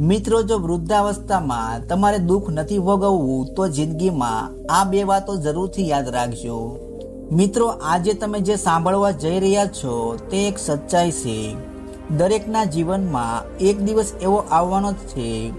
મિત્રો, જો વૃદ્ધાવસ્થામાં તમારે દુઃખ નથી ભોગવવું, તો જિંદગીમાં આ બે વાતો જરૂરથી યાદ રાખજો. મિત્રો, આજે તમે જે સાંભળવા જઈ રહ્યા છો, તે એક સચ્ચાઈ છે. દરેકના જીવનમાં એક દિવસ એવો આવવાનો જ છે,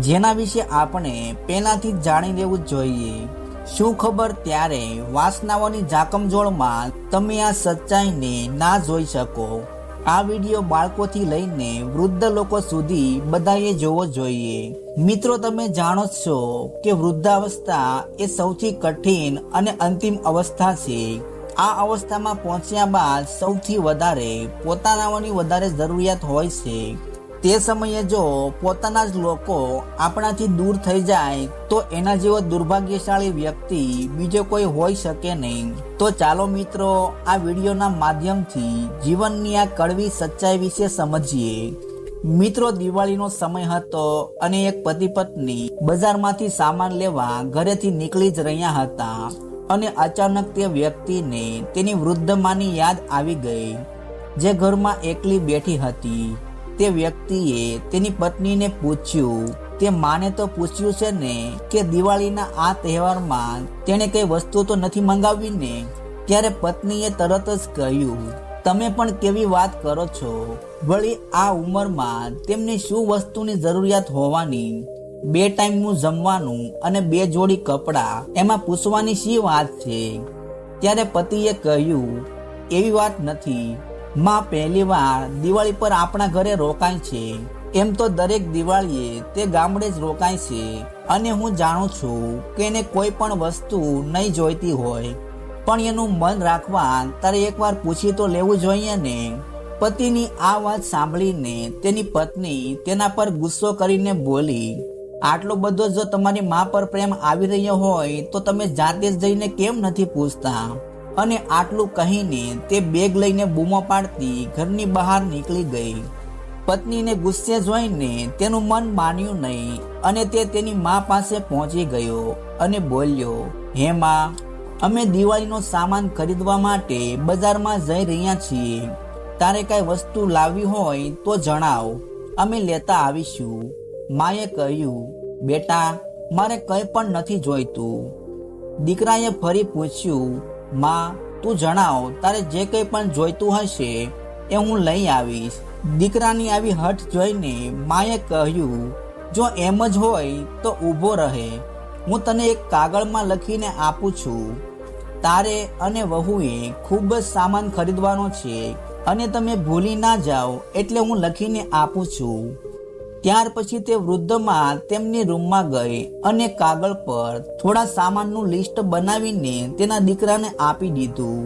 જેના વિશે આપણે પહેલાથી જાણી લેવું જોઈએ. શું ખબર? ત્યારે વાસનાઓની જાકમજોળમાં તમે આ સચ્ચાઈને ના જોઈ શકો. આ વીડિયો બાળકોથી લઈને વૃદ્ધ લોકો સુધી બધાએ જોવો જોઈએ. મિત્રો, તમે જાણો છો કે વૃદ્ધાવસ્થા એ સૌથી કઠિન અને અંતિમ અવસ્થા છે. આ અવસ્થામાં પહોંચ્યા બાદ સૌથી વધારે પોતાનાઓની વધારે જરૂરિયાત હોય છે. તે સમયે જો પોતાના જ લોકો આપણાથી દૂર થઈ જાય, તો એના જેવો દુર્ભાગ્યશાળી વ્યક્તિ બીજો કોઈ હોઈ શકે નહીં. તો ચાલો મિત્રો, આ વિડીયોના માધ્યમથી જીવનની આ કડવી સચ્ચાઈ વિશે સમજીએ. મિત્રો, દિવાળીનો સમય હતો અને એક પતિ પત્ની બજારમાંથી સામાન લેવા ઘરેથી નીકળી જ રહ્યા હતા અને અચાનક તે વ્યક્તિને તેની વૃદ્ધ માની યાદ આવી ગઈ, જે ઘરમાં એકલી બેઠી હતી. તે વ્યક્તિએ તેની પત્નીને પૂછ્યું, તે માને તો પૂછ્યું છે ને કે દિવાળીના આ તહેવારમાં તેણે કઈ વસ્તુ તો નથી મંગાવી ને? ત્યારે પત્નીએ તરત જ કહ્યું, તમે પણ કેવી વાત કરો છો? વળી આ ઉંમરમાં તેમને શું વસ્તુની જરૂરિયાત હોવાની? બે ટાઈમનું જમવાનું અને બે જોડી કપડાં એમાં પૂછવાની શી વાત છે? ત્યારે પતિએ કહ્યું, એવી વાત નથી. માં પહેલી વાર દિવાળી પર આપણા ઘરે રોકાય છે. એમ તો દરેક દિવાળીએ તે ગામડે જ રોકાય છે. અને હું જાણું છું કે એને કોઈ પણ વસ્તુ નહીં જોઈતી હોય. પણ એનું મન રાખવા તારે એકવાર પૂછી તો લેવું જોઈએ ને. પતિની આ વાત સાંભળીને તેની પત્ની તેના પર ગુસ્સો કરીને બોલી, આટલો બધો જો તમારી મા પર પ્રેમ આવી રહ્યો હોય તો તમે જાતે જઈને કેમ નથી પૂછતા? અને આટલું કહીને તે બેગ લઈને બૂમો પાડતી ઘરની બહાર નીકળી ગઈ. પત્નીને ગુસ્સે જોઈને તેનું મન માન્યું નહીં અને તે તેની મા પાસે પહોંચી ગયો અને બોલ્યો, હે મા, અમે દિવાળીનો સામાન ખરીદવા માટે બજારમાં જઈ રહ્યા છીએ. તારે કઈ વસ્તુ લાવવી હોય તો જણાવ. અમે લેતા આવીશું. માએ કહ્યું, બેટા, મારે કંઈ પણ નથી જોઈતું. દીકરાએ ફરી પૂછ્યું માં, તું જણાવ, તારે જે કંઈ પણ જોઈતું હશે એ હું લઈ આવીશ. દીકરાની આવી હઠ જોઈને માએ કહ્યું, જો એમ જ હોય તો ઊભો રહે. હું તને એક કાગળમાં લખીને આપું છું. તારે અને વહુએ ખૂબ જ સામાન ખરીદવાનો છે અને તમે ભૂલી ના જાઓ એટલે હું લખીને આપું છું. ત્યાર પછી તે વૃદ્ધમાં તેમની રૂમમાં ગઈ અને કાગળ પર થોડા સામાનનું લિસ્ટ બનાવીને તેના દીકરાને આપી દીધું.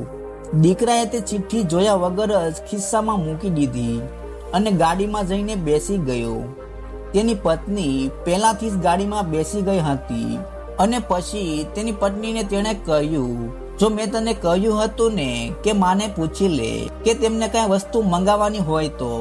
દીકરાએ તે ચિઠ્ઠી જોયા વગર જ ખિસ્સામાં મૂકી દીધી અને ગાડીમાં જઈને બેસી ગયો. તેની પત્ની પહેલાથી જ ગાડીમાં બેસી ગઈ હતી અને પછી તેની પત્નીને તેણે કહ્યું, જો મેં તને કહ્યું હતું ને કે માને પૂછી લે કે તેમને કઈ વસ્તુ મંગાવવાની હોય તો.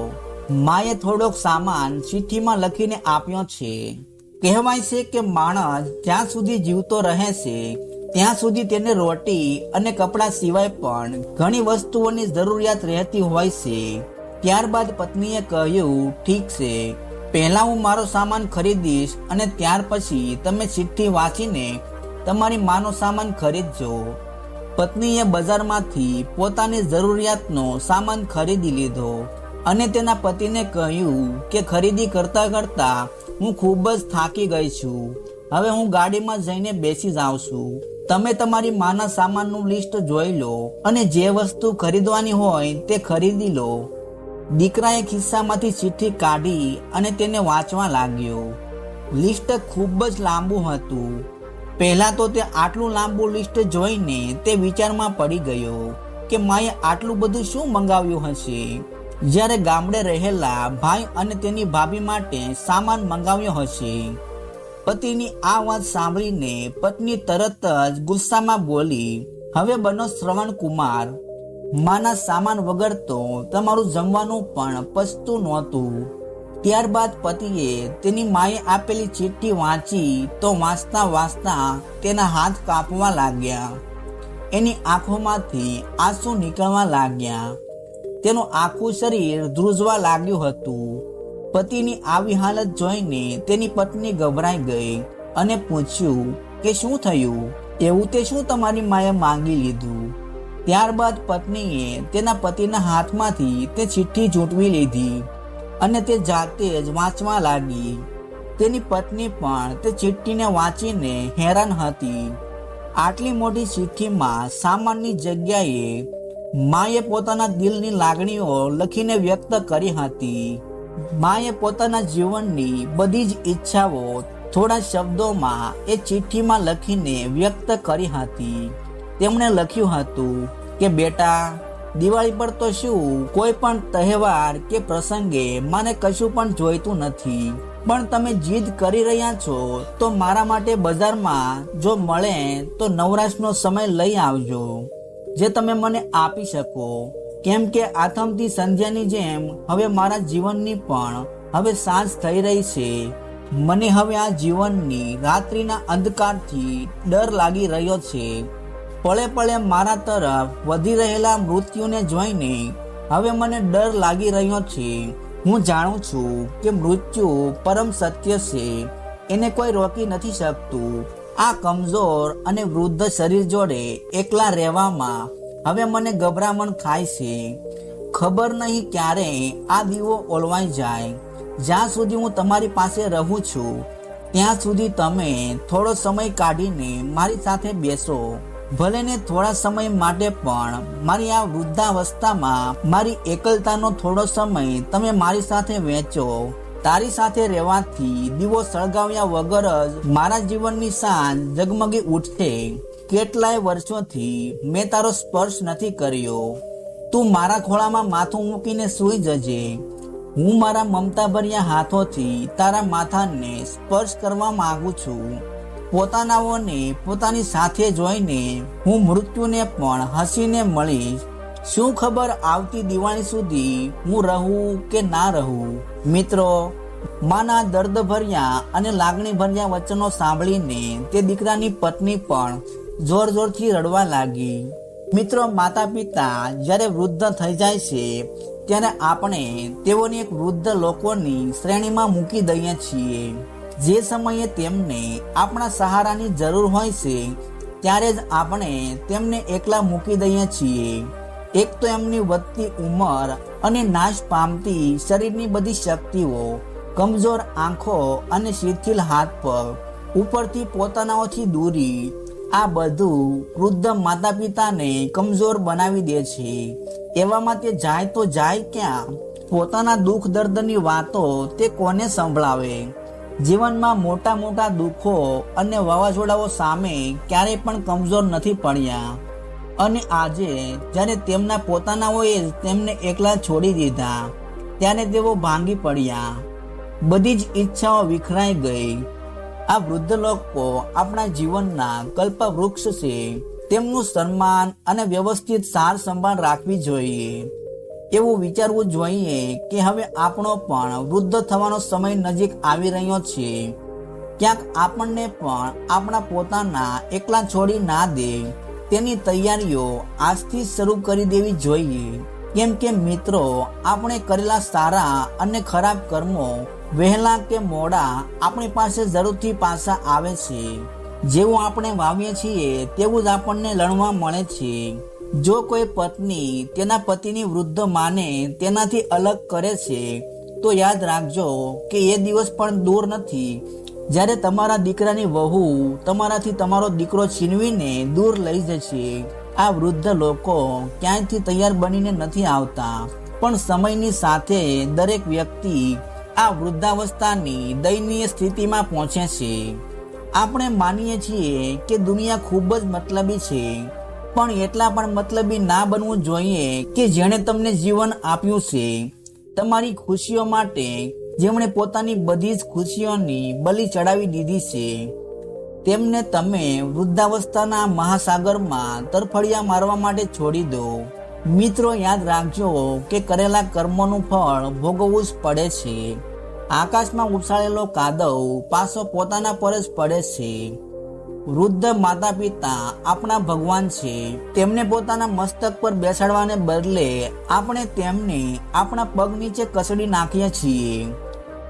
માએ થોડોક સામાન ચિઠ્ઠીમાં લખીને આપ્યો છે. કહેવાય છે કે માણસ જ્યાં સુધી જીવતો રહે છે, ત્યાં સુધી તેને રોટી અને કપડાં સિવાય પણ ઘણી વસ્તુઓની જરૂરિયાત રહેતી હોય છે. ત્યારબાદ પત્નીએ કહ્યું, ઠીક છે, પહેલા હું મારો સામાન ખરીદીશ અને ત્યાર પછી તમે ચિઠ્ઠી વાંચીને તમારી માનો સામાન ખરીદજો. પત્નીએ બજારમાંથી પોતાની જરૂરિયાતનો સામાન ખરીદી લીધો. અને તેના પતિને કહ્યું કે ખરીદી કરતા કરતા હું ખૂબ જ થાકી ગઈ છું. હવે હું ગાડીમાં જઈને બેસી જાઉં છું. તમે તમારી માના સામાનનું લિસ્ટ જોઈ લો અને જે વસ્તુ ખરીદવાની હોય તે ખરીદી લો. દીકરાએ ખિસ્સામાંથી ચિઠ્ઠી કાઢી અને તેને વાંચવા લાગ્યો. લિસ્ટ ખૂબ જ લાંબુ હતું. પહેલા તો તે આટલું લાંબુ લિસ્ટ જોઈને તે વિચારમાં પડી ગયો કે માએ આટલું બધું શું મંગાવ્યું હશે? જ્યારે ગામડે રહેલા ભાઈ અને તેની ભાભી માટે સામાન મંગાવ્યો હશે. પતિની આ વાત સાંભળીને પત્ની તરત જ ગુસ્સામાં બોલી, હવે બનો શ્રવણ કુમાર. માના સામાન વગર તો તમારું જમવાનું પણ પચતું નહોતું. ત્યારબાદ પતિએ તેની માએ આપેલી ચિઠ્ઠી વાંચી તો વાંચતા વાંચતા તેના હાથ કાપવા લાગ્યા. એની આંખોમાંથી આંસુ નીકળવા લાગ્યા. તેનું આખું શરીર ધ્રુજવા લાગ્યું હતું. પતિની આવી હાલત જોઈને તેની પત્ની ગભરાઈ ગઈ અને પૂછ્યું કે શું થયું? એવું તે શું તમારી માએ માંગી લીધું? ત્યારબાદ પત્નીએ તેના પતિના હાથમાંથી તે ચિઠ્ઠી ઝૂંટવી લીધી અને તે જાતે જ વાંચવા લાગી. તેની પત્ની પણ તે ચિઠ્ઠીને વાંચીને હેરાન હતી. આટલી મોટી ચિઠ્ઠીમાં સામાનની જગ્યાએ માએ પોતાના દિલની લાગણીઓ લખીને વ્યક્ત કરી હતી. માએ પોતાના જીવનની બધી જ ઈચ્છાઓ થોડા શબ્દોમાં એ ચિઠ્ઠીમાં લખીને વ્યક્ત કરી હતી. તેમણે લખ્યું હતું કે, બેટા, દિવાળી પર તો શું કોઈ પણ તહેવાર કે પ્રસંગે મને કશું પણ જોઈતું નથી. પણ તમે જીદ કરી રહ્યા છો તો મારા માટે બજારમાં જો મળે તો નવરાશનો સમય લઈ આવજો. જે તમે મને આપી શકો. કેમ કે આથમતી સંધ્યાની જેમ હવે મારા જીવનની પણ હવે સાંજ થઈ રહી છે. મને હવે આ જીવનની રાત્રિના અંધકારથી ડર લાગી રહ્યો છે. પળે પળે મારા તરફ વધી રહેલા મૃત્યુને જોઈને હવે મને ડર લાગી રહ્યો છે. હું જાણું છું કે મૃત્યુ પરમ સત્ય છે. એને કોઈ રોકી નથી શકતું. આ કમજોર અને વૃદ્ધ શરીર જોડે એકલા રહેવામાં હવે મને ગભરામણ થાય છે. ખબર નહીં ક્યારે આ દીવો ઓલવાઈ જાય. જ્યાં સુધી હું તમારી પાસે રહું છું, ત્યાં સુધી તમે થોડો સમય કાઢીને મારી સાથે બેસો. ભલે ને થોડા સમય માટે પણ મારી આ વૃદ્ધાવસ્થામાં મારી એકલતાનો થોડો સમય તમે મારી સાથે વહેંચો. તારી સાથે રહેવાથી દીવો સળગાવ્યા વગર જ મારા જીવનની સાંજ જગમગી ઉઠશે. કેટલાય વર્ષોથી મેં તારો સ્પર્શ નથી કર્યો. તું મારા ખોળામાં માથું મૂકીને સૂઈ જજે. હું મારા મમતાભર્યા હાથોથી તારા માથાને સ્પર્શ કરવા માંગુ છું. પોતાનાઓને પોતાની સાથે જોઈને હું મૃત્યુને પણ હસીને મળીશ. શું ખબર આવતી દિવાળી સુધી હું રહું કે ના રહું? મિત્રો, માના દર્દ ભર્યા અને લાગણી ભર્યા વચનો સાંભળીને તે દીકરાની પત્ની પણ જોર જોરથી રડવા લાગી. મિત્રો માતા પિતા જ્યારે વૃદ્ધ થઈ જાય છે, ત્યારે આપણે તેઓની એક વૃદ્ધ લોકોની શ્રેણીમાં મૂકી દઈએ છીએ. જે સમયે તેમને આપણા સહારાની જરૂર હોય છે, ત્યારે જ આપણે તેમને એકલા મૂકી દઈએ છીએ. એક તો એમની વધતી ઉંમર અને નાશ પામતી શરીરની બધી શક્તિઓ, કમજોર આંખો અને શિથિલ હાથ પગ ઉપરથી પોતાનાઓથી દૂરી, આ બધું વૃદ્ધ માતા પિતાને કમજોર બનાવી દે છે. એવામાં તે જાય તો જાય ક્યાં? પોતાના દુઃખ દર્દની વાતો તે કોને સંભળાવે? જીવનમાં મોટા મોટા દુઃખો અને વાવાઝોડાઓ સામે ક્યારેય પણ કમજોર નથી પડ્યા. અને આજે જ્યારે તેમના પોતાનાઓએ જ તેમને એકલા છોડી દીધા, ત્યારે તેઓ ભાંગી પડ્યા. બધી જ ઈચ્છાઓ વિખરાઈ ગઈ. આ વૃદ્ધ લોકો આપણા જીવનના કલ્પવૃક્ષ છે. તેમનું સન્માન અને વ્યવસ્થિત સાર સંભાળ રાખવી જોઈએ. એવું વિચારવું જોઈએ કે હવે આપણો પણ વૃદ્ધ થવાનો સમય નજીક આવી રહ્યો છે. ક્યાંક આપણને પણ આપણા પોતાના એકલા છોડી ના દે. તેની તૈયારીઓ આજથી શરૂ કરી દેવી જોઈએ. કેમ કે મિત્રો, આપણે કરેલા સારા અને ખરાબ કર્મો, વહેલા કે મોડા, આપણી પાસે જરૂરથી પાછા આવે છે. જેવું આપણે વાવીએ છીએ, તેવું જ આપણને લણવા મળે છે. જો કોઈ પત્ની તેના પતિની વૃદ્ધ માને તેનાથી અલગ કરે છે, તો યાદ રાખજો કે એ દિવસ પણ દૂર નથી. જ્યારે તમારા દીકરાની વહુ તમારાથી તમારો દીકરો છીનવીને દૂર લઈ જશે, આ વૃદ્ધ લોકો ક્યાંયથી તૈયાર બનીને નથી આવતા. પણ સમયની સાથે દરેક વ્યક્તિ આ વૃદ્ધાવસ્થાની દયનીય સ્થિતિમાં પહોંચે છે. આપણે માનીએ છીએ કે દુનિયા ખૂબ જ મતલબી છે, પણ એટલા પણ મતલબી ના બનવું જોઈએ કે જેણે તમને જીવન આપ્યું છે. તમારી ખુશીઓ માટે જેમણે પોતાની બધી જ ખુશીઓની બલિ ચડાવી દીધી છે, તેમને તમે વૃદ્ધાવસ્થાના મહાસાગરમાં તરફડિયા મારવા માટે છોડી દો. મિત્રો, યાદ રાખજો કે કરેલા કર્મોનું ફળ ભોગવવું જ પડે છે. આકાશમાં ઉછાળેલો કાદવ પાછો પોતાના પર જ પડે છે. વૃદ્ધ માતા પિતા આપણા ભગવાન છે. તેમને પોતાના મસ્તક પર બેસાડવાને બદલે આપણે તેમને આપણા પગ નીચે કસડી નાખીએ છીએ.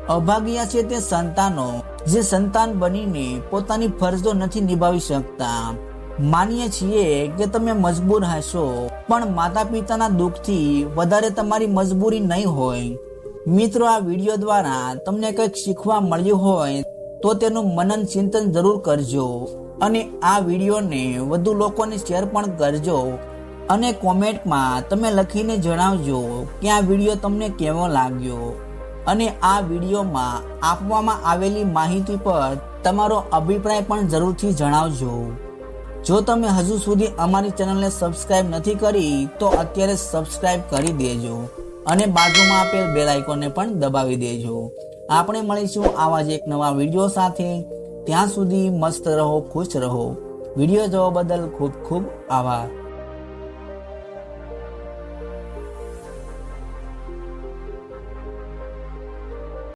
અભાગ્યા છે તે સંતાનો, જે સંતાન બનીને પોતાની ફરજો નથી નિભાવી શકતા. માનીએ છીએ કે તમે મજબૂર હશો, પણ માતા પિતાના દુઃખથી વધારે તમારી મજબૂરી નહીં હોય. મિત્રો, આ વીડિયો દ્વારા તમને કંઈક શીખવા મળ્યું હોય તો તેનું મનન ચિંતન જરૂર કરજો અને આ વિડીયોને વધુ લોકોને શેર પણ કરજો અને કોમેન્ટમાં તમે લખીને જણાવજો કે આ વીડિયો તમને કેવો લાગ્યો અને આ વિડીયોમાં આપવામાં આવેલી માહિતી પર તમારો અભિપ્રાય પણ જરૂરથી જણાવજો. જો તમે હજુ સુધી અમારી ચેનલને સબસ્ક્રાઇબ નથી કરી, તો અત્યારે સબસ્ક્રાઇબ કરી દેજો અને બાજુમાં આપેલ બેલ આઇકોનને પણ દબાવી દેજો. આપણે મળીશું આવા જ એક નવા વીડિયો સાથે. ત્યાં સુધી મસ્ત રહો, ખુશ રહો. વીડિયો જોવા બદલ ખૂબ ખૂબ આભાર.